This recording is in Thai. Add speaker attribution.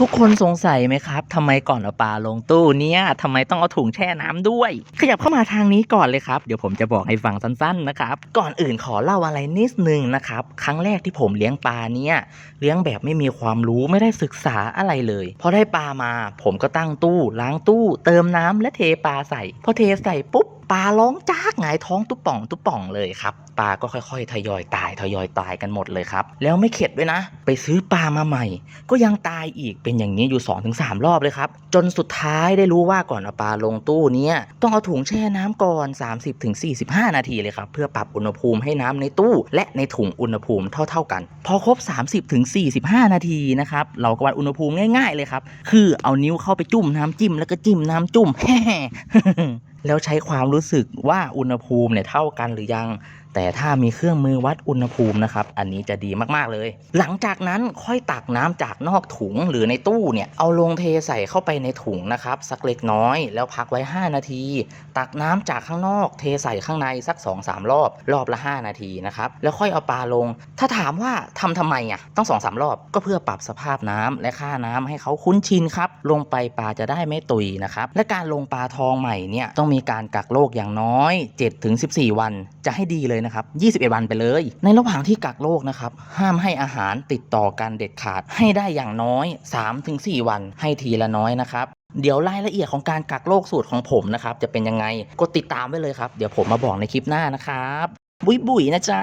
Speaker 1: ทุกคนสงสัยไหมครับทำไมก่อนเอาปลาลงตู้เนี่ยทำไมต้องเอาถุงแช่น้ำด้วย ขยับเข้ามาทางนี้ก่อนเลยครับ เดี๋ยวผมจะบอกให้ฟังสั้นๆนะครับ ก่อนอื่นขอเล่าอะไรนิดนึงนะครับ ครั้งแรกที่ผมเลี้ยงปลาเนี่ยเลี้ยงแบบไม่มีความรู้ไม่ได้ศึกษาอะไรเลย พอได้ปลามา ผมก็ตั้งตู้ ล้างตู้ เติมน้ำและเทปลาใส่ พอเทใส่ปุ๊บ ปลาร้องจ้ากหงายท้องตุ๊บป่องตุ๊บป่องเลยครับปลาก็ค่อยๆ ทยอยตาย ทยอยตายกันหมดเลยครับ แล้วไม่เข็ดด้วยนะ ไปซื้อปลามาใหม่ ก็ยังตายอีกเป็นอย่างนี้อยู่2-3รอบเลยครับ จนสุดท้ายได้รู้ว่าก่อนเอาปลาลงตู้เนี้ยต้องเอาถุงแช่น้ำก่อน 30-45 นาทีเลยครับ เพื่อปรับอุณหภูมิให้น้ำในตู้ และในถุงอุณหภูมิเท่าๆกัน พอครบ 30-45 นาทีนะครับเราก็วัดอุณหภูมิง่าย ๆเลยครับคือเอานิ้วเข้าไปจุ่มน้ำจิ้มแล้วก็จิ้มน้ำจุ่มแแล้วใช้ความรู้สึกว่าอุณหภูมิเนี่ยเท่ากันหรือยัง แต่ถ้ามีเครื่องมือวัดอุณหภูมินะครับ อันนี้จะดีมากๆเลย หลังจากนั้นค่อยตักน้ำจากนอกถุงหรือในตู้เนี่ยเอาลงเทใส่เข้าไปในถุงนะครับ สักเล็กน้อย แล้วพักไว้ 5 นาที ตักน้ำจากข้างนอก เทใส่ข้างในสัก 2-3 รอบ รอบละ 5 นาทีนะครับ แล้วค่อยเอาปลาลง ถ้าถามว่าทำทำไมอะต้อง2อสรอบก็เพื่อปรับสภาพน้ำและค่าน้ำให้เขาคุ้นชินครับ ลงไปปลาจะได้ไม่ตุยนะครับ และการลงปลาทองใหม่เนี่ยต้องมีการกักโรคอย่างน้อย 7-14 วันจะให้ดีเลยนะครับ21 วันไปเลย ในระหว่างที่กักโรคนะครับ ห้ามให้อาหารติดต่อกันเด็ดขาด ให้ได้อย่างน้อย 3-4 วัน ให้ทีละน้อยนะครับเดี๋ยวรายละเอียดของการกักโรคสูตรของผมนะครับจะเป็นยังไง กดติดตามไว้เลยครับ เดี๋ยวผมมาบอกในคลิปหน้านะครับ บุยบุยนะจ๊ะ